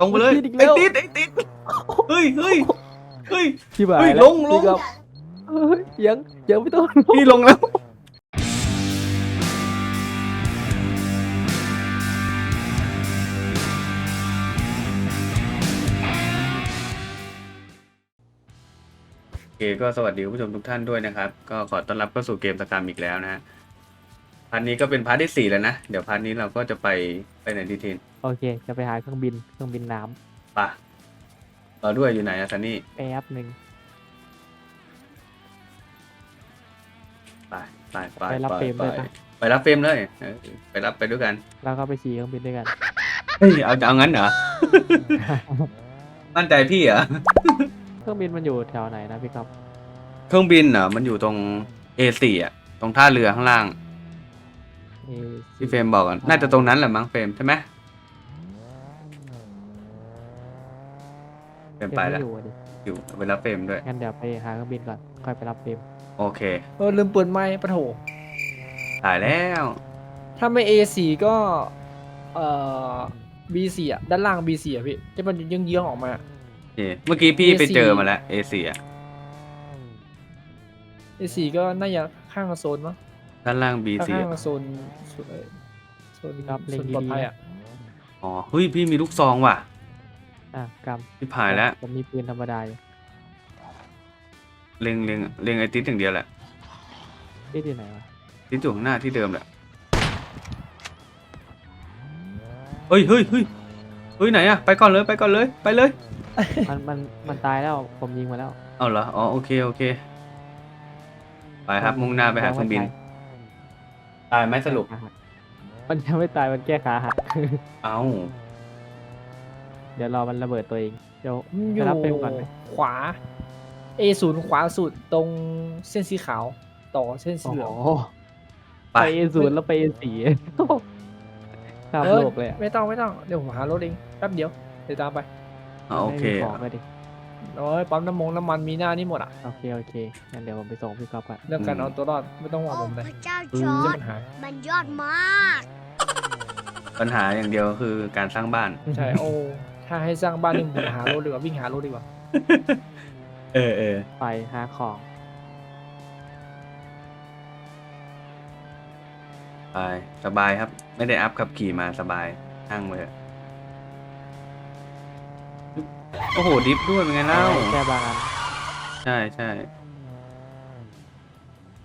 ตรงไปเลยติดอีกแล้ไอ้วติดไอ้ติดเฮ้ยเฮ้ยเฮ้ยพี่บ่าเฮ้ยแล้วลงลง พี่ครับเฮ้ยยังยังไม่ต้องลงพี่ลงแล้ว โอเคก็สวัสดีคุณผู้ชมทุกท่านด้วยนะครับ ก็ขอต้อนรับเข้าสู่เกมสกรรมอีกแล้วนะฮะพาร์ทนี้ก็เป็นพาร์ทที่สี่แล้วนะ เดี๋ยวพาร์ทนี้เราก็จะไปไปไหนดีทีน โอเค จะไปหาเครื่องบิน เครื่องบินน้ปะเราด้วยอยู่ไหนอะซันนี่ำแป๊บหนึ่งไปไปไปไปรับเฟรมไปเลยปะไปรับเฟรมเลยเออไปรับไปด้วยกันแล้วก็ไปขี่เครื่องบินด้วยกัน เฮ้ยเอาเอางั้นเหรอมั่นใจพี่เหรอเครื่องบินมันอยู่แถวไหนนะพี่ครับเครื่องบินเหรอมันอยู่ตรง A4 อะตรงท่าเรือข้างล่าง เอที่เฟรมบอกอะน่าจะตรงนั้นแหละมั้งเฟรมใช่ไหม เฟรมไปแล้วไม่อยู่อะดิอยู่ไปรับเฟรมด้วย งั้นเดี๋ยวไปหาเครื่องบินก่อน ค่อยไปรับเฟรมโอเค เออลืมเปิดไม้ปะโถ ตายแล้ว ถ้าไม่ A4 ก็เอ่อ B4 อะ ด้านล่าง B4 อะพี่ที่มันเยื้องๆออกมา โอเค เมื่อกี้พี่ไป A4 เจอมาแล้ว A4 อะ A4 ก็น่าจะข้างโซนมั้งด้านล่าง B4 ข้างอะโซนโซนเอ่อโซนครับโซเล็งนปลอดดีภัยๆอะนะอ๋อ เฮ้ย พี่มีลูกซองว่ะ อะกพี่ผายแล้วผมมีปืนธรรมดาอยู่เล็งเล็งเล็งไอ้ติ๊ดอย่างเดียวแหละที่ที่ไหนวะติ๊ดอยู่ข้างหน้าที่เดิมแหละเฮ้ยเฮ้ยเฮ้ยเฮ้ยไหนอะไปก่อนเลยไปก่อนเลยไปเลยมันมันมันตายแล้วผมยิงมาแล้วเอาเหรออ๋อโอเคโอเค ไปครับมุ่งหน้าไปหาเครื่องบินตายไหมสรุปมันยังไม่ตายมันแก้ขาหัก เอา เดี๋ยวรอมันระเบิดตัวเอง เดี๋ยวมันอไปยู่รับเฟรมก่อนไหมขวา A0 ขวาสุดตรงเส้นสีขาวต่อเส้นสีโอ้เหลืโหองไป ไปเอศูนย์แล้วไปเอสี่ข้ามเอโลอกเลยอะไม่ต้องไม่ต้องเดี๋ยวผมหารถเองแป๊บเดียวเดี๋ยวตามไปอ่าโอเค ไม่มีของเลยดิโอ้ยปั๊มน้ำมงน้ำมันมีหน้านี่หมดอะโอเคโอเคงั้นเดี๋ยวผมไปส่งพี่ก๊อฟก่อนเรื่องการอืม เอาตัวรอดไม่ต้องห่วงโอ้ผมเลยพระเจ้าอืจมอไม่ร์ใช่ดปัญหามันยอดมาก ปัญหาอย่างเดียวคือการสร้างบ้าน ใช่โอ้ ถ้าให้สร้างบ้านนี่ผมหารถดีกว่าวิ่งหารถดีกว่า เออเออไปหาของไปสบายครับ ไม่ได้อัพขับขี่มาสบายนั่งเลยอะโอ้โห ดิฟด้วยเป็นไงเล่า แค่บางอันใช่ใช่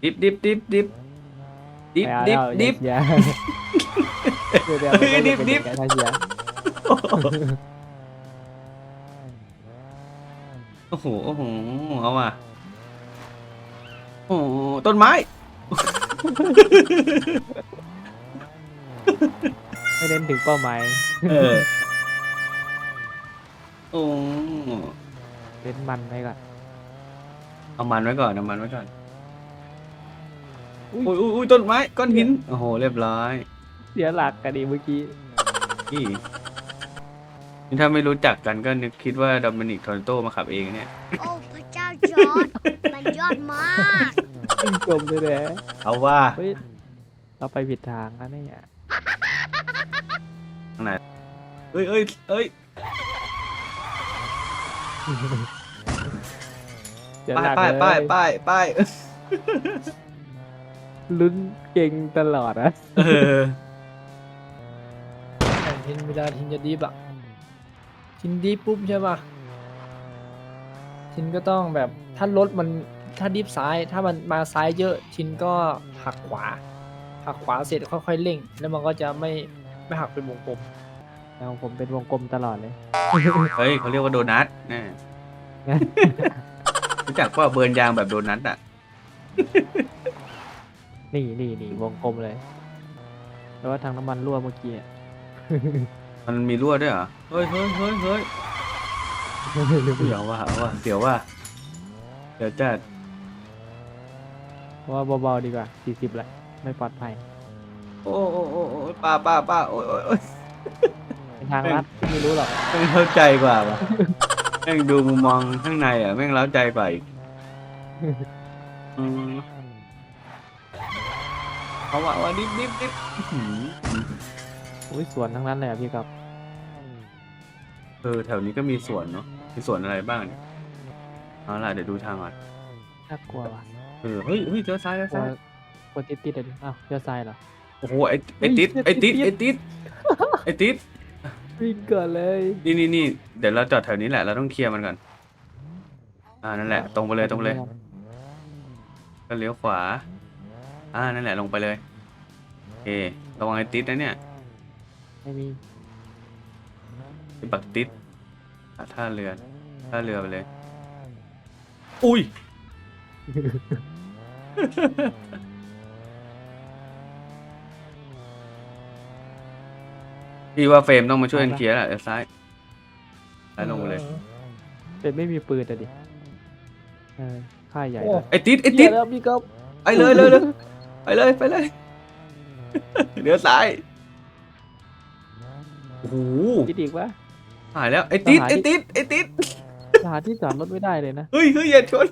ดิฟดิฟดิฟดิฟดิฟไม่เอาดิฟแล้วดิฟอย่าเดี๋ยวเดี๋ยวเฮ้ยเดี๋ยวดิบเยวดิบเดี๋ยวเดี๋ยว โอ้โห โอ้โห เอาว่ะ โอ้โหต้นไม้ ไม่เน้นถึงเป้าหมายเออ โอ้เน้นมันไว้ก่อนเอามันไว้ก่อนเอามันไว้ก่อนอุ้ยอุ้ยอุ้ยต้นไม้ ก้อนหิน โอ้โห เรียบร้อย เสียหลักกันดีเมื่อกี้ นี่ นี่ถ้าไม่รู้จักกันก็นึกคิดว่าดอมินิกทอร์โตมาขับเองเนี่ย โอ้พระเจ้าจอร์ดมันยอดมากขึ้นจมเลยแหละเอาว่าเฮ้ยเราไปผิดทางแล้วเนี่ยเอ้ยเอ้ยเอ้ยเสียป้าหลัยกป้ายเลยป้ายป้ายป้ายลุ้นเก่งตลอดอะเออแต่ทินเวลาทินจะดีฟอะ ทินดีฟปุ๊บใช่ป่ะทินก็ต้องแบบถ้ารถมันถ้าดีฟซ้ายถ้ามันมาซ้ายเยอะทินก็หักขวา หักขวาเสร็จค่อยๆเร่ง แล้วมันก็จะไม่ไม่หักเป็นวงกลมแล้วผมเป็นวงกลมตลอดเลย เฮ้ยเขาเรียกว่าโดนัทแน่งั้นรู้จักว่าเบิร์นยางแบบโดนัทอะ นี่นี่นี่วงกลมเลย แต่ว่าทางน้ำมันรั่วเมื่อกี้อะ มันมีรั่วด้วยเหรอ เฮ้ยเฮ้ยเฮ้ยเฮ้ยเดี๋ยวว่าเอาว่าเดี๋ยวว่าเดี๋ยวจัดเพราะว่าเบาๆดีกว่า40แหละไม่ปลอดภัย โอ้โอ้โอ้โอ้ป้าป้าป้าโอ้ยโอ้ยโอ้ยเป็นทางลัดไม่รู้หรอกแม่งเข้าใจกว่าปะแม่งดูมุมมองข้างในอะแม่งเล้าใจกว่าอีกอืมเขาว่าว่าดิบดิบดิบ อื้อหืออุ้ยสวนทั้งนั้นเลยอะพี่ครับเออแถวนี้ก็มีสวนเนาะมีสวนอะไรบ้างเนี่ยเอาล่ะเดี๋ยวดูทางก่อนน่ากลัวว่ะเออเฮ้ยเฮ้ยเจอซ้ายแล้วกลัวซ้ายกลัวติดติดๆเลยดิอ้าวเลี้ยวซ้ายเหรอ โอ้โหไอ้ไอ้ติดไอ้ติดไอ้ติดไอ้ติดวิ่งก่อนเลยนี่นี่นี่เดี๋ยวเราจอดแถวนี้แหละเราต้องเคลียร์มันก่อนอ่านั่นแหละ ตรงไปเลยตรงไปเลยก็เลี้ยวขวา อ่านั่นแหละลงไปเลยโอเคระวังไอ้ติดนะเนี่ย ไม่มีไอ้บักติดอะท่าเรือท่าเรือไปเลย อุ้ย พี่ว่าเฟรมต้องมาช่วยกันเคลียร์แหละเดี๋ยวซ้ายซ้ายลงไปเลย เป็นไม่มีปืนแต่ดิเออค่ายใหญ่โอ้ด้วยไอ้ติดไอ้เหี้ติยดแล้วพี่ก๊อฟไปเลยเลยเลยไปเลยไปเลย เดี๋ยวซ้าย โอ้โหติดอีกวะหายแล้วไอ้ติดต้องหาไอ้ที่ติดไอ้ติดหาที่จอดรถไม่ได้เลยนะ เฮ้ยเฮ้ยอย่าชน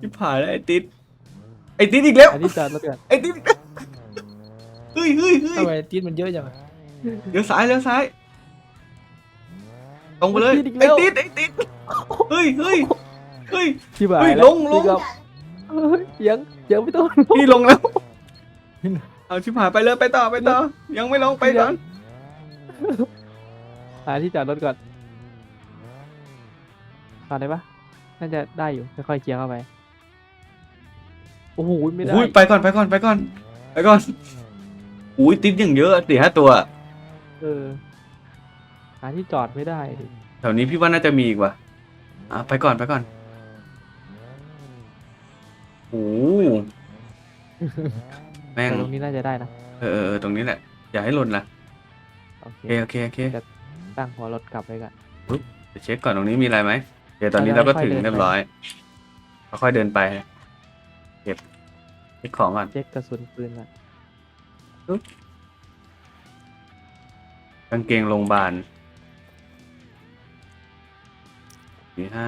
ที่ผ่านแล้วไอ้ติดไอ้ติดอีกแล้ว หาที่จอดรถก่อนไอ้ติดอีกแล้วเฮ้ยเฮ้ยเฮ้ยทำไมตีนมันเยอะจังอะ เดี๋ยวซ้ายเดี๋ยวซ้ายตรงไปเลยติดอีกไอ้แล้ว ติดไอ้ติดเฮ้ยเฮ้ยเฮ้ย ที่บ่าเฮ้ยยแล้วลงลง พี่ก๊อฟเฮ้ยยังยังไม่ต้องลง พี่ลงแล้ว เอาชิบหายไปเลยไปต่อไปต่อ ยังไม่ลงไปก่อนหาที่จอดรถก่อนจอดได้ปะน่าจะได้อยู่ค่อยๆเคลียร์เข้าไป โอ้โหไม่ได้อุ้ยไปก่อนไปก่อนไปก่อนไปก่อนอุ้ยติดอย่างเยอะสี่ห้าตัวเออหาที่จอดไม่ได้ดิแถวนี้พี่ว่าน่าจะมีอีกว่ะอะไปก่อนไปก่อนโอ้โห แม่ง แต่ตรงนี้น่าจะได้นะเออเออเออตรงนี้แหละ อย่าให้หล่นล่ะโอเคโอเคโอเคโอเคตั้งหัวรถกลับไปก่อน เดี๋ยวเช็คก่อนตรงนี้มีอะไรไหมโอเคตอนนี้เราก็ถึงเรียบร้อยค่อยๆเดินไป เก็บเช็คของก่อนเช็คกระสุนปืนก่อนกางเกงโรงพยาบาลสี่ห้า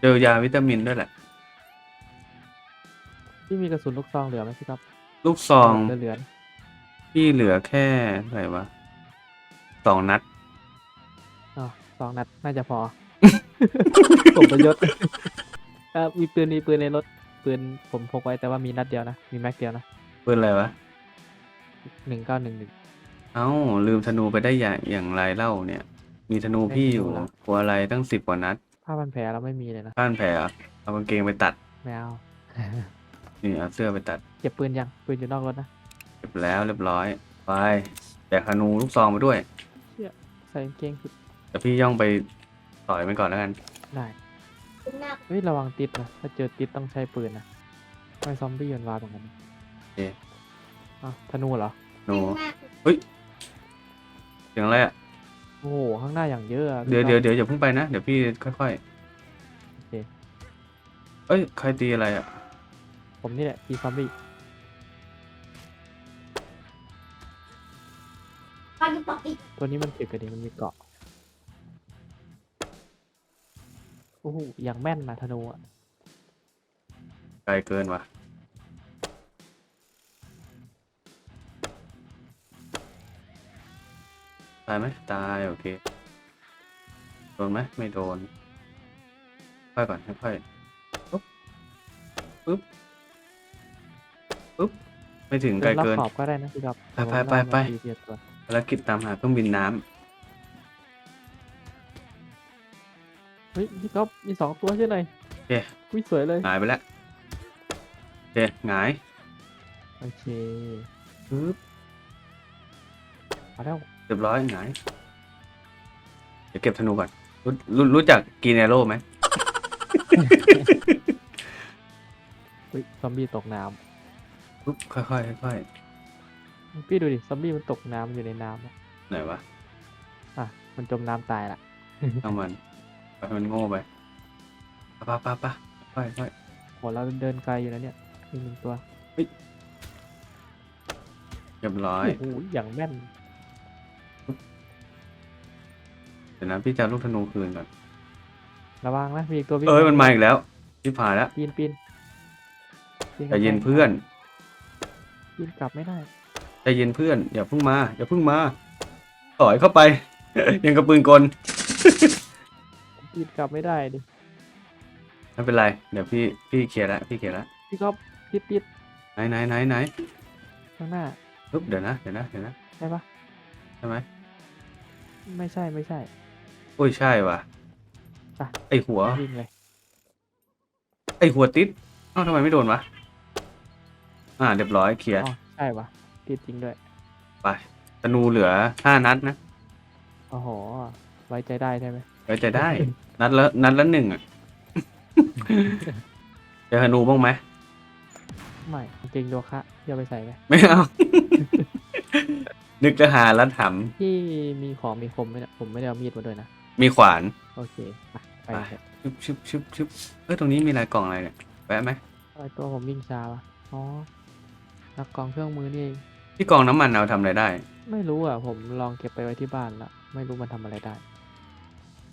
เจอยาวิตามินด้วยแหละ พี่มีกระสุนลูกซองเหลือไหมพี่ครับลูกซองเหลือพี่เหลือแค่เท่าไหร่วะสองนัดๆอ๋อสองนัดน่าจะพอผมประยศเอ่อมีปืนมีปืนในรถปืนผมพกไว้แต่ว่ามีนัดเดียวนะ มีแม็กเดียวนะ ปืนอะไรวะหนึ่งเก้าหนึ่งหนึ่งเอ้า ลืมธนูไปได้อย่างอย่างไรเล่าเนี่ย มีธนูพี่อยู่ไม่รู้กลัวอะไรตั้งสิบกว่านัดผ้าพันแผลเราไม่มีเลยนะบ้านแผลเหรอเอากางเกงไปตัดไม่เอา นี่เอาเสื้อไปตัด เก็บปืนยังปืนอยู่นอกรถนะเก็บแล้วเรียบร้อย ไปแบกธนูลูกซองมาด้วย ใส่กางเกงผิดแต่พี่ย่องไปต่อยมันก่อนแล้วกัน ได้เฮ้ยระวังติดนะถ้าเจอติดต้องใช้ปืนนะไม่ซอมบี้ยนวาตรงนั้นโอเคอะธนูเหรอธนูเฮ้ยเสียงอะไรอะโอ้โหข้างหน้าอย่างเยอะอะเดี๋ยวพี่เดี๋ยวก๊อฟเดี๋ยวอย่าเพิ่งไปนะ เดี๋ยวพี่ค่อยโอเคๆเอ้ย ใครตีอะไรอะ ผมนี่แหละตีซอมบี้ตัวนี้มันเก็บกันดีมันมีเกาะโอ้โหอย่างแม่นนะธนูอะไกลเกินว่ะตายไหมตาย โอเค โดนไหมไม่โดน ค่อยก่อนค่อยๆปุ๊บปุ๊บ ปุ๊บไม่ถึงไกลรอบเกินขอบก็ได้นะพี่ครับไปไปไปไปทีเดียวตัวภารกิจตามหาเครื่องบินน้เฮ้ยพี่ก๊อฟมีสองตัวใช่ไหมำโอเคอุ้ยสวยเลยหายไปแล้วโอเคหงายโอเคปึ๊บมาแล้วเรียบร้อยหงายเดี๋ยวเก็บธนูก่อนรู้รู้รู้จักกีเนโร่ไหมอุ้ยซอมบี้ตกน้ ปุ๊บค่อยๆค่อยำพี่ดูดิซอมบี้มันตกน้ำอยู่ในน้ำอะๆไหนวะอะมันจมน้ำตายละเอามันไปให้มันโง่ไปปะปะปะปะค่อยค่อยโหเราเดินไกลอยู่นะเนี่ยมีหนึ่งตัวเรียบร้อยโอ้โหอย่างแม่นเดี๋ยวนะพี่จะเอาลูกธนูคืนก่อนระวังนะมีอีกตัววิ่งเอ้ยมันมาอีกแล้วพี่ผ่านแล้วปีนปีนปีใจเย็นเพื่อน ปีนกลับไม่ได้ใจเย็นเพื่อนอย่าเพิ่งมาอย่าเพิ่งมาถอยเข้าไป ยังกระปืนกลผมปีนกลับไม่ได้ดิไม่เป็นไรเดี๋ยวพี่พี่เคลียร์ละพี่เคลียร์ละพี่ก็ปิดปิดไหนไหนไหนไหนข้างหน้าปุ๊บเดี๋ยวนะเดี๋ยวนะเดี๋ยวนะใช่ปะใช่ไหมไม่ใช่ไม่ใช่โอ้ยใช่ว่ะไปไอหัว วิ่งเลย ไอหัวติดเอ้าทำไมไม่โดนวะ อ่าเรียบร้อยเคลียร์อ๋อใช่ปะติดจริงด้วย ไปธนูเหลือห้านัดนะโอ้โห ไว้ใจได้ใช่ไหมไว้ใจได้ นัดละนัดละหนึ่งอะ เจอธนูบ้างไหมไม่จริงโยคะเที่ยวไปใส่ไหมไม่เอา นึกจะหารัดหพี่มีของมีคมไหมเนี่ยผมไม่ได้เอามีดมาด้วยนะำมีขวาน โอเคไปไปไป เถอะชึบชึบชึบชึบเอ้ยตรงนี้มีอะไรกล่องอะไรเนี่ยแวะไหมทำไมตัวผมวิ่งช้าวะอ๋อ นักกองเครื่องมือนี่เองที่กล่องน้ำมันเอาทำอะไรได้ไม่รู้อะ ผมลองเก็บไปไว้ที่บ้านละไม่รู้มันทำอะไรได้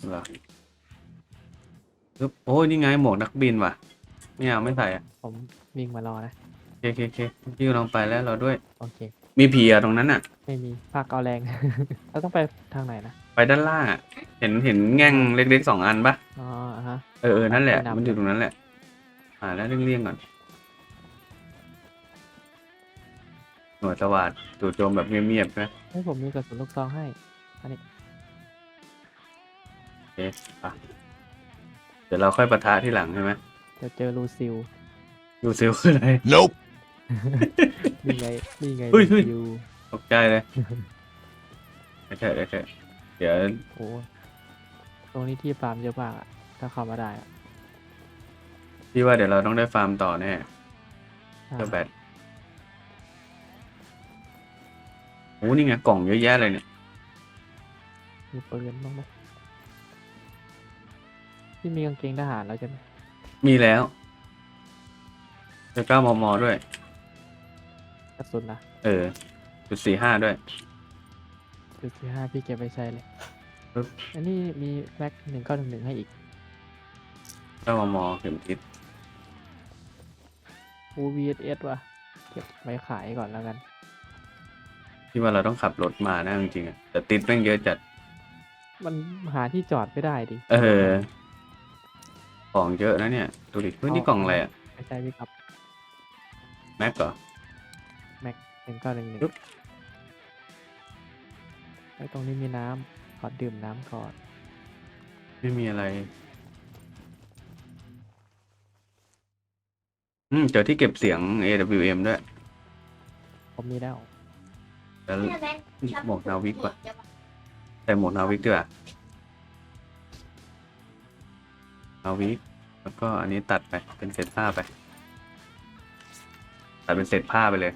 เหรอปึ๊บโอ้ยนี่ไงหมวกนักบินว่ะไม่เอาไม่ใส่อะผมวิ่งมารอนะโอเคโอเคโอเคพี่กำลังไปแล้วเราด้วย โอเค มีผีอะตรงนั้นอะ ไม่มีภาคเอาแรง เราต้องไปทางไหนนะไปด้านล่างอะเห็นเห็นแง่งเล็กๆสองอันปะอ๋ออะฮะ เออเออนั่นแหละไปนำมันอยู่ตรงนั้นแหละ อ่าแล้วเลี่ยงๆก่อน หน่วยสวัสดจู่โจมแบบเงียบๆใช่ไหมให้ผมมีกระสุนลูกซองให้เดี๋ยวเราค่อยปะทะที่หลังใช่ไหมจะเจอลูซิลดูซิลคืออะไร Nope. นี่ไงนี่ไงเฮ้ลูยเฮ้ย ซิลตกใจเลยไม่ใช่ไม่ใช่เดี๋ยวโอ้ตรงนี้ที่ฟาร์มเยอะมากอะถ้าเข้ามาได้อะพี่ว่าเดี๋ยวเราต้องได้ฟาร์มต่อแน่อ่าเจ้าแบท โอ้นี่ไงกล่องเยอะแยะเลยเนี่ยมีปืนบ้างไหมที่มีกางเกงทหารแล้วใช่ไหมมีแล้วเจอเก้ามมด้วย กระสุนนะเออจุดสี่ห้าด้วย จุดที่ห้าพี่เก็บไปใช้เลยปึ๊บ อันนี้มีแม็กหนึ่งเก้าหนึ่งหนึ่งให้อีกเก้ามมเข็มทิศ อู VSS ว่ะ เก็บไว้ขายก่อนแล้วกัน พี่ว่าเราต้องขับรถมานะจริงๆอะแต่ติดแม่งเยอะจัด มันหาที่จอดไม่ได้ดิเออ ของเยอะนะเนี่ยดูดิเฮ้ยนี่กล่องอะไรอะไม่ใช่พี่ครับแม็กเหรอ หนึ่งเก้าหนึ่งหนึ่งปึ๊บ ไอ้ตรงนี้มีน้ำขอดื่มน้ำก่อนไม่มีอะไร อืมเจอที่เก็บเสียง AWM ด้วย ผมมีแล้ว แล้วหมวกนาวิกว่ะใส่หมวกนาวิกด้วยอะนาวิกแล้วก็อันนี้ตัดไปเป็นเศษผ้าไป ตัดเป็นเศษผ้าไปเลย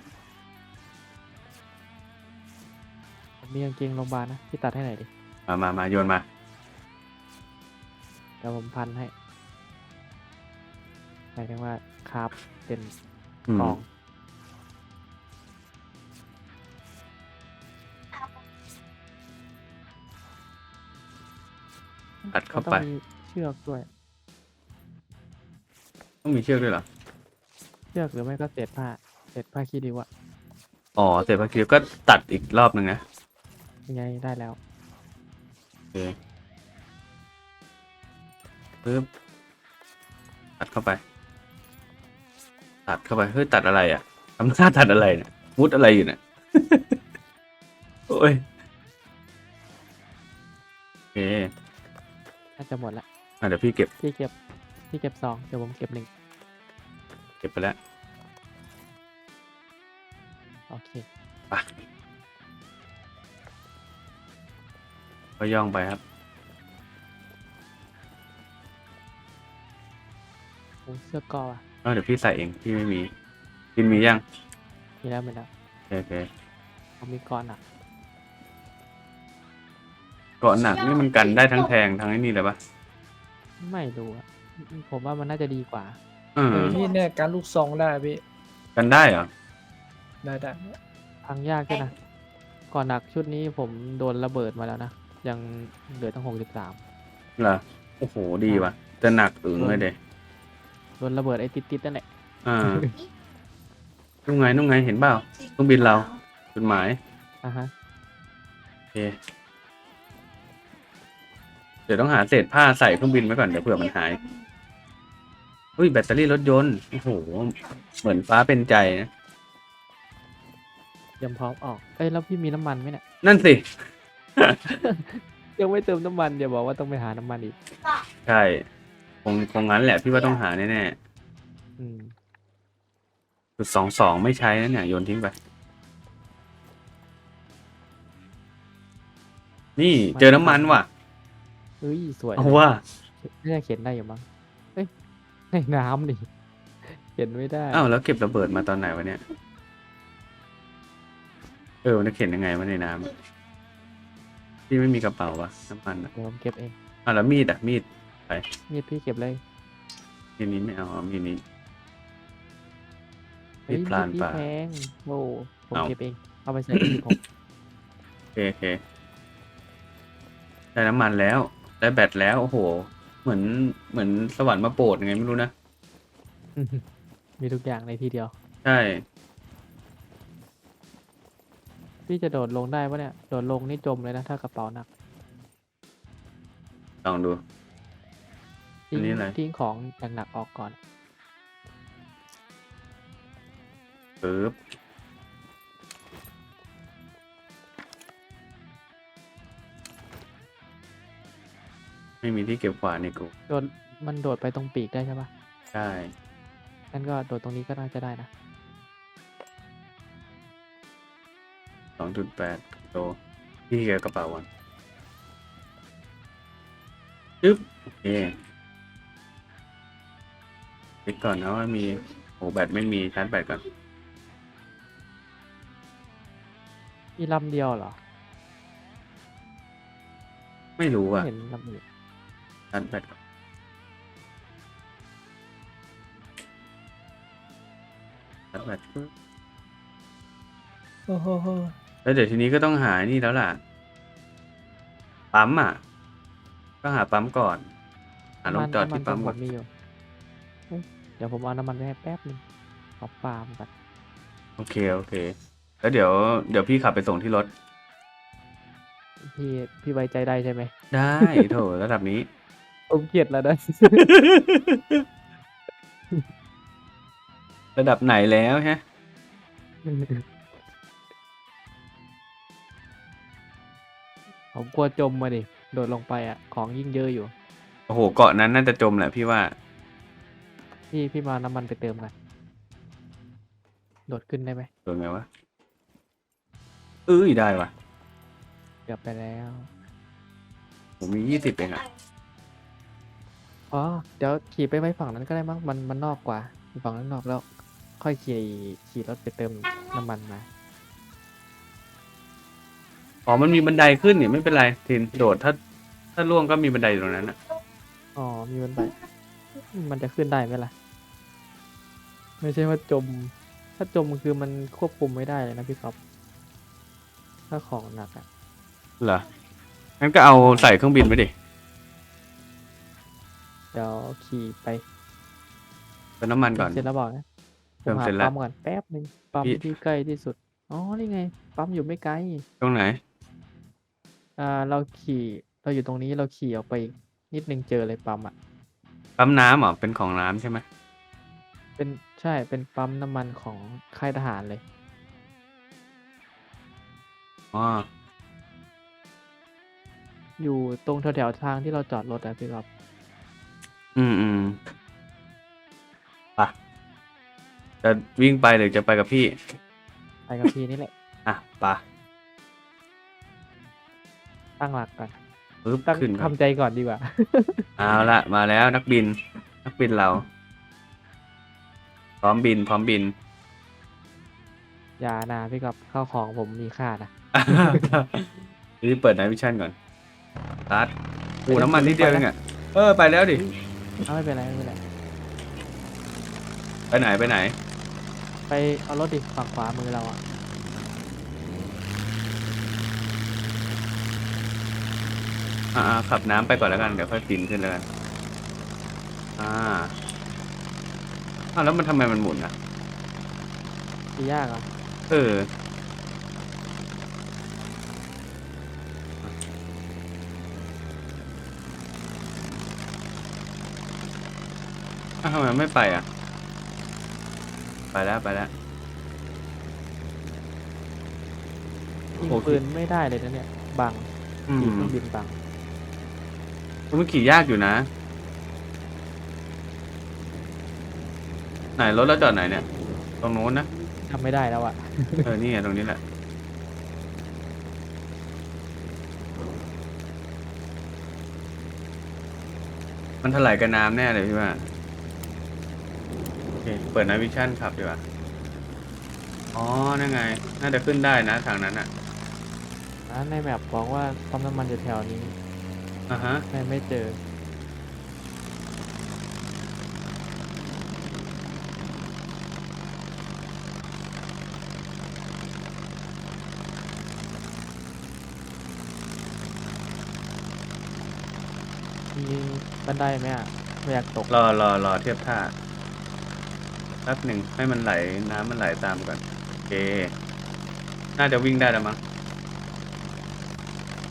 ผมมีกางเกงโรงพยาบาลนะพี่ตัดให้หน่อยดิมามามาโยนมาเดี๋ยวผมพันให้หมายถึงว่าคราฟเป็นอืมกล่อง อัดเข้าต้องไปมีเชือกด้วย ต้องมีเชือกด้วยเหรอ เชือกหรือไม่ก็เศษผ้าเศษผ้าคีริวอะอ๋อเศษผ้าคีริ้วก็ตัดอีกรอบหนึ่งนะยังไงได้แล้ว โอเคปึ๊บตัดเข้าไป ตัดเข้าไปเฮ้ยตัดอะไรอะทำท่าตัดอะไรเนี่ยมุดอะไรอยู่เนี่ย โอ้ยโอเค น่าจะหมดละอะเดี๋ยวพี่เก็บพี่เก็บพี่เก็บสองเดี๋ยวผมเก็บหนึ่งเก็บไปแล้วโอเคก็ย่องไปครับโอ้เสื้อกออะเอ้าเดี๋ยวพี่ใส่เองพี่ไม่มีกินมียังมีแล้วมีแล้วโอเคโอเค ผมมีก้อนอะ เกาะหนักนี่มันกันได้ทั้งแทงทั้งไอ้นี่เลยปะไม่รู้อะผมว่ามันน่าจะดีกว่า เอเอออพี่เนี่ยการลูกซองได้พี่กันได้เหรอได้ได้พังยากด้วยนะก่อนหนักชุดนี้ผมโดนระเบิดมาแล้วนะ ยังเหลือตั้งหกสิบสามเหรอโอ้โหดีว่ะจะหนักอึ๋งเลยเด็โดนระเบิดไอ้ติดๆนั่นแหละอ่านุ่งไงนุ่งไงเห็นเปล่าเครื่องบินเราจุดหมายอะฮะโอเคเดี๋ยวต้องหาเศษผ้าใส่เครื่องบินไว้ก่อนเดี๋ยวเผื่อมันหายอุ้ยแบตเตอรี่รถยนต์โอ้โหเหมือนฟ้าเป็นใจนะเตรียมพร้อมออก เอ้ยแล้วพี่มีน้ำมันไหมเนี่ย นั่นสิ ยังไม่เติมน้ำมันอย่าบอกว่าต้องไปหาน้ำมันอีก ใช่คงคงงั้นแหละพี่ว่าต้องหาแน่อืมๆจุดสองสองไม่ใช้นะเนี่ยโยนทิ้งไป นี่เจอน้ำมันว่ะ เฮ้ยสวยเอาว่าน่าจะเข็นได้อยู่มั้งเอ้ยในน้ำนี่เข็นไม่ได้อ้าวแล้วเก็บระเบิดมาตอนไหนวะเนี่ย เออมันจะเข็นยังไงวะในน้ำอะพี่ไม่มีกระเป๋าวะน้ำมันอะเดี๋ยวผมเก็บเองอ้าวแล้วมีดอะมีดมีดพี่เก็บเลยมีดนี้ไม่เอาเอามีดนี้ เฮ้ยมีดพรานพี่ป่าแพงโอ้ผมเอา เก็บเองเอาไปใส่ที่ผมโอเคโอเคได้น้ำมันแล้ว ได้แบตแล้ว โอ้โห เหมือนเหมือนสวรรค์มาโปรดยังไงไม่รู้นะ มีทุกอย่างในที่เดียว ใช่ พี่จะโดดลงได้ปะเนี่ย โดดลงนี่จมเลยนะถ้ากระเป๋าหนักลองดูทิ้งอันนี้อะไร ทิ้งของหนักๆออกก่อน ปึ๊บ ไม่มีที่เก็บขวานในกูโดดมันโดดไปตรงปีกได้ใช่ปะใช่งั้นก็โดดตรงนี้ก็น่าจะได้นะสองจุดแปดโลพี่เก็บกระเป๋าก่อนจึ๊บโอเคเช็คก่อนนะว่ามีโอ้แบตไม่มีชาร์จแบตก่อนมีลำเดียวเหรอ ไม่รู้ไม่อะเห็นลำอื่น ชาร์จแบตก่อนชาร์จแบตปึ๊บโอ้โหแล้วเดี๋ยวทีนี้ก็ต้องหานี่แล้วล่ะ ปั๊มอะ ก็หาปั๊มก่อน หาลงจอดที่ปั๊มน้ำก่ผอนมมีอยู่เอ้ยเดี๋ยวผมเอาน้ำมันไปให้แป๊บนึงขอปาล์มก่อนโอเค โอเค แล้วเดี๋ยว เดี๋ยวพี่ขับไปส่งที่รถ พี่ พี่ไว้ใจได้ใช่ไหม ได้ โถระดับนี้ ผมเกลียดแล้วนะ ระดับไหนแล้วฮะ ผมกลัวจมมาดิ โดดลงไปอะ ของยิ่งเยอะอยู่ โอ้โห เกาะนั้นน่าจะจมแหละพี่ว่า พี่พี่มาเอาน้ำมันไปเติมกันโดดขึ้นได้ไหมตัวไงวะ เอ้ยได้วะเกือบไปแล้ว ผมมียี่สิบเองอะ อ๋อ เดี๋ยวขี่ไปไว้ฝั่งนั้นก็ได้มั้งมันมันนอกกว่าอยู่ฝั่งนั้นนอกแล้ว ค่อยขี่ขี่รถไปเติมน้ำมันมา อ๋อ มันมีบันไดขึ้นเนี่ยไม่เป็นไรทินโดดถ้า ถ้าล่วงก็มีบันไดอยู่ตรงนั้นอะอ๋อ มีมันไปมันจะขึ้นได้ไหมล่ะ ไม่ใช่ว่าจม ถ้าจมคือมันควบคุมไม่ได้เลยนะพี่ก๊อฟถ้าของหนักอะเหรองั้นก็เอาใส่เครื่องบินไปดิ เดี๋ยวขี่ไปเติมน้ำมันก่อน เสร็จแล้วบอกนะผเติมมหาเสร็จแล้วปั๊มก่อนแป๊บหนึ่งปั๊มพี่ ที่ใกล้ที่สุด อ๋อ นี่ไง ปั๊มอยู่ไม่ไกล ตรงไหน อ่า เราขี่เราอยู่ตรงนี้เราขี่ออกไปอีกนิดนึงเจอเลยปั๊มอะ ปั๊มน้ำเหรอ เป็นของน้ำใช่ไหมเป็นใช่เป็นปั๊มน้ำมันของค่ายทหารเลย อ๋อ อยู่ตรงแถวๆทางที่เราจอดรถอะพี่ก๊อฟ อืมอืมไปะจะวิ่งไปหรือจะไปกับพี่ ไปกับพี่นี่แหละ อะไปะตั้งหลักก่อนปึ๊บตั้งขึ้นครับทำใจก่อนดีกว่า เอาละมาแล้วนักบิน นักบินเรา พร้อมบิน พร้อมบิน อย่านาพี่ก๊อฟข้าวของผมมีค่านะ นี่เปิดไนวิชั่นก่อนสตาร์ทโอ้น้ำมันนิดเดียวเองอะ เออ ไปแล้วดิ เอาไม่เป็นไรไม่เป็นไรไปไหนไปไหน ไปเอารถดิฝั่งขวามือเราอะอ่าขับน้ำไปก่อนแล้วกันเดี๋ยวค่อยปีนขึ้นแล้วกันอ่าอ้าวแล้วมันทำไมมันหมุนอะที่ยากอะเออ อ้าวทำไมไม่ไปอะ ไปแล้วไปแล้ว ยิงโอเค ปืนไม่ได้เลยนะเนี่ย บังอืขี่มเครื่องบินบัง มันขี่ยากอยู่นะ ไหนรถแล้วจอดไหนเนี่ย ตรงโน้นนะ ทำไม่ได้แล้วอะเออ นี่ไงตรงนี้แหละ มันถลายกับน้ำแน่เลยพี่ว่าโอ เคเปิดน v วิชั่นขับดีกว่า อ๋อ นั่นไง น่าจะขึ้นได้นะทางนั้นอะนะในแมปบอกว่าปั๊มน้ำมันอยู่แถวนี้อ่าฮะ แต่ไม่เจอ มีบันไดไหมอะไม่อยากตกรอรอรอเทียบท่า แป๊บหนึ่งให้มันไหลน้ำมันไหลตามก่อนโอเคน่าจะวิ่งได้แล้วมั้ง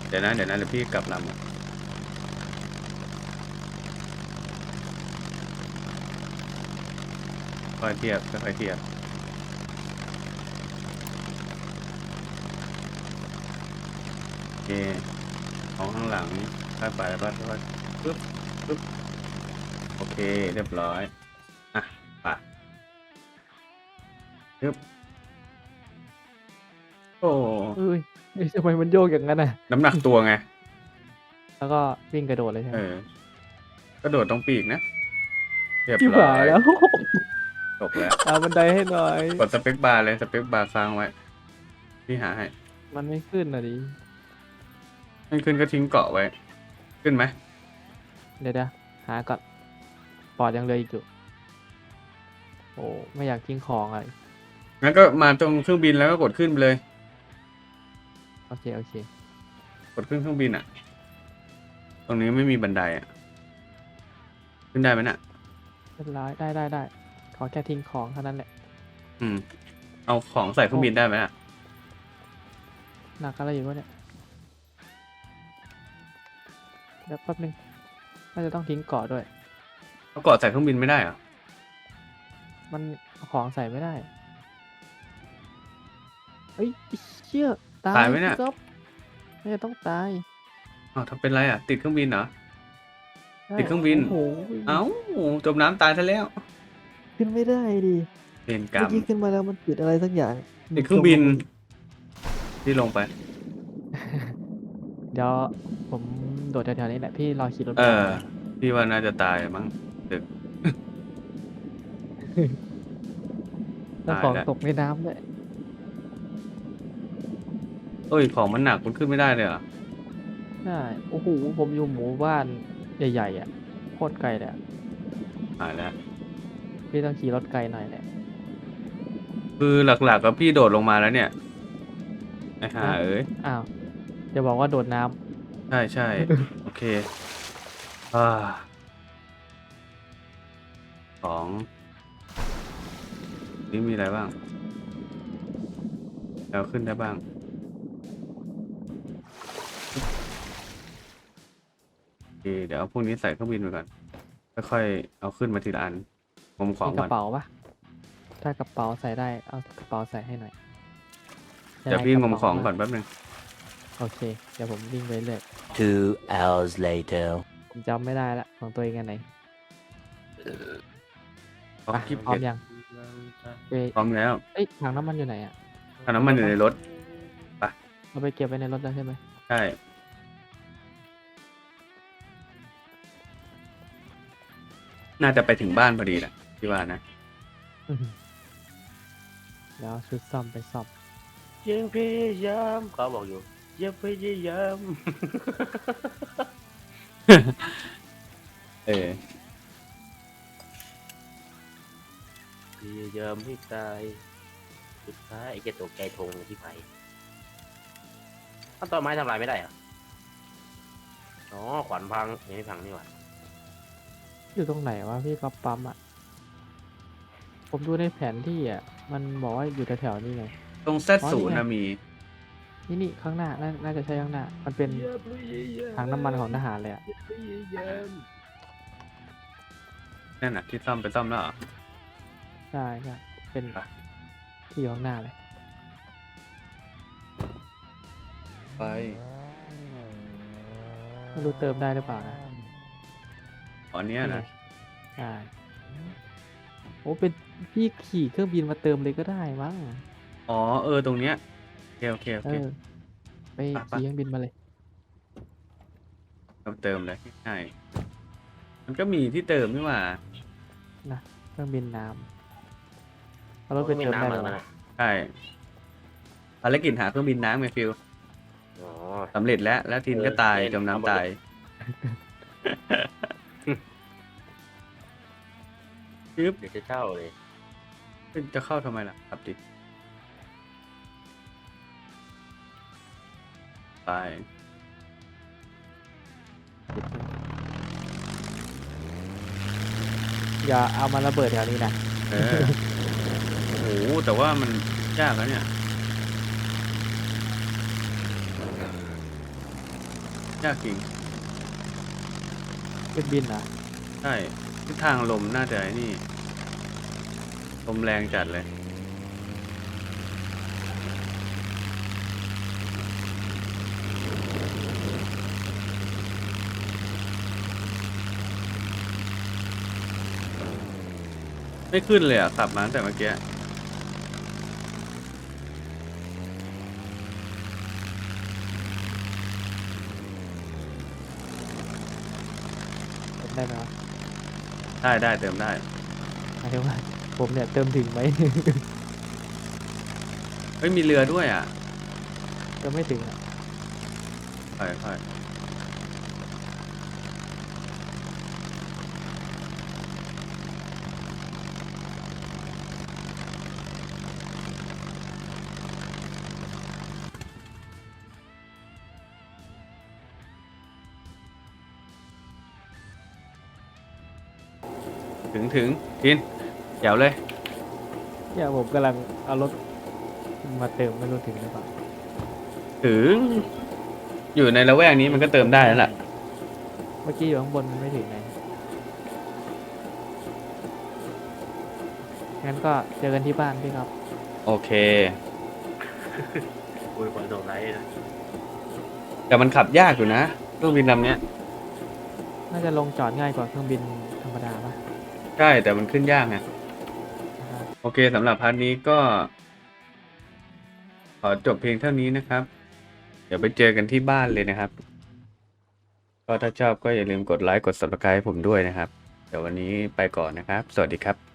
เดี๋ยวนะเดี๋ยวนะเดี๋ยวพี่กลับลำก่อนค่อยเทียบค่อยเทียบโอเคของข้างหลังค่อยไปแล้วก็ค่อยปึ๊บปึ๊บโอเค เรียบร้อย ปึ๊บโอ้เอ้ยเอ้ยทำไมมันโยกอย่างนั้นอะ น้ำหนักตัวไง แล้วก็วิ่งกระโดดเลยใช่ไหเอมอ กระโดดตรงปีกนะเรียบชิบร้อหายยแล้ว ตกแล้ว เอาบันไดให้หน่อย กดสเปคบาร์เลยสเปคบาร์ค้างไว้ พี่หาให้มันไม่ขึ้นอะดิ ไม่ขึ้นก็ทิ้งเกาะไว้ ขึ้นไหมเดี๋ยวเดี๋ยวหาก่อนปอดยังเหลยอีกอยู่ โอ้ไม่อยากทิ้งของอะไร งั้นก็มาตรงเครื่องบินแล้วก็กดขึ้นไปเลย โอเค โอเค กดขึ้นเครื่องบินอะ ตรงนี้ไม่มีบันไดอะ ขึ้นได้ไหมน่ะเรียบร้อยได้ได้ได้ขอแค่ทิ้งของเท่านั้นแหละ อืม เอาของใส่เครื่องบินได้ไหมน่ะ หนักอะไรอยู่วะเนี่ย เดี๋ยวแป๊บนึงน่าจะต้องทิ้งเกาะด้วย เอาเกาะใส่เครื่องบินไม่ได้เหรอ มันเอาของใส่ไม่ได้ เฮ้ยไอ้เชี่ยตายตายไหมเนี่ย พี่ก๊อฟน่าจะต้องตายอ้าวทำเป็นไรอะ ติดเครื่องบินเหรอ ใช่ติดเครื่องบิน โอ้โหเอ้าจมน้ำตายซะแล้วขึ้นไม่ได้ดิเป็นกรรเมื่อม กี้ขึ้นมาแล้วมันติดอะไรสักอย่างติดเครื่องบิน ที่ลงไป เดี๋ยวผมโดดแถวๆนี้แหละพี่รอขี่รถเอมาอพี่ว่าน่าจะตายมั้ง แล้วของตายแล้ว ตกในน้ำด้วย เอ้ยของมันหนักมันขึ้นไม่ได้เลยเหรอใช่โอ้โหผมอยู่หมู่บ้านใหญ่ๆอะโคตรไกลเลยอะหายแล้วพี่ต้องขี่รถไกลหน่อยแหละ คือหลักๆก็พี่โดดลงมาแล้วเนี่ยไอ้ห่าเอ้ยอ้าวจะบอกว่าโดดน้ำใช่ใช่โอเคอ่าของนี่มีอะไรบ้างแล้วขึ้นได้บ้าง เคเดี๋ยวเอาพวกนี้ใส่เครื่องบินไปก่อนค่อยๆเอาขึ้นมาทีละอันงมของมีกก่อระนเป๋าปะถ้ากระเป๋าใส่ได้เอากระเป๋าใส่ให้หน่อยเดี๋ยวพี่งมของก่อนแป๊บนึงโอเค เดี๋ยวผมวิ่งไปเรื่อย Two hours later. ผมจำไม่ได้ละของตัวเองอันไหนพร้อมอะคลิปพร้อมเก็บยังเอ้ยพร้อมแล้วเอ้ยถังน้ำมันอยู่ไหนอะถังน้ำมันอยู่ในรถ เอาไปเก็บไว้ในรถแล้วใช่ไหมใช่ น่าจะไปถึงบ้านพอดีแหละพี่ว่านะ อื้อหือเดี๋ยวเอาชุดซ่อมไปซ่อมยังพยายามเขาบอกอยู่ยังพยายามเออ พยายามให้ตายสุดท้ายจะตกใจทงที่ไผ่ถ้าต้นไม้ทำลายไม่ได้เหรออ๋อขวานพังยังไม่พังนี่หว่า อยู่ตรงไหนวะพี่ก๊อฟปั๊มอะ ผมดูในแผนที่อะ มันบอกว่าอยู่แถวๆนี่ไง ตรงเซตอ๋อศูนี่นย์ไง นะมี นี่นี่ข้างหน้าน่าน่าจะใช่ข้างหน้า มันเป็นถังน้ำมันของทหารเลยอะพยายามนั่นน่ะที่ซ่อมไปซ่อมแล้วเหรอ ใช่ใช่เป็นไป ที่อยู่ข้างหน้าเลย ไป ไม่รู้เติมได้หรือเปล่านะ อ๋อเนี้ยนะใช่โอ้เป็นพี่ขี่เครื่องบินมาเติมเลยก็ได้มั้งอ๋อเออตรงเนี้ยโอเคโอเคโอเอเค อ ไปไปไปขี่เครื่องบินมาเลยเอาเติมเลยง่ายๆมันก็มีที่เติมนี่หว่านะเครื่องบินน้ำเอารถไปมีเติมได้น้ำเลเหมือนยกันนะใช่ภารกิจหาเครื่องบินน้ำไงฟิลอ๋อ สำเร็จแล้วแล้วทินก็เออตายเล่นจมเอาน้ำมาตาย ปึ๊บเดี๋ยวจะเช่าเลยจะเข้าทำไมล่ะครับดิไปอย่าเอามาระเบิดแถวนี้นะเออโอ้โหแต่ว่ามันยากแล้วเนี่ย ยากจริงเครื่องบินนะใช่ทิศทางลมน่าจะไอ้นี่ ลมแรงจัดเลยไม่ขึ้นเลยอะขับมาตั้งแต่เมื่อกี้เติมได้ไหมวะได้ได้เติมได้ หมายถึงว่า ผมเนี่ยเติมถึงไหม เฮ้ยมีเรือด้วยอะเติมไม่ถึงอะค่อยค่อยถึงถึงทิน เดี๋ยวเลย เนี่ยผมกำลังเอารถมาเติมไม่รู้ถึงหรือเปล่าถึง อยู่ในละแวกนี้มันก็เติมได้แล้วล่ะ เมื่อกี้อยู่ข้างบนมันไม่ถึงไหนงั้นก็เจอกันที่บ้านพี่ครับ โอเคคุยคนส่งไลน์นะแต่มันขับยากอยู่นะเครื่องบินลำเนี้ยน่าจะลงจอดง่ายกว่าเครื่องบินธรรมดาปะใช่แต่มันขึ้นยากไงนะครับ โอเคสำหรับพาร์ทนี้ก็ ขอจบเพียงเท่านี้นะครับ เดี๋ยวไปเจอกันที่บ้านเลยนะครับ ก็ถ้าชอบก็อย่าลืมกดไลค์กด subscribe ให้ผมด้วยนะครับ เดี๋ยววันนี้ไปก่อนนะครับ สวัสดีครับ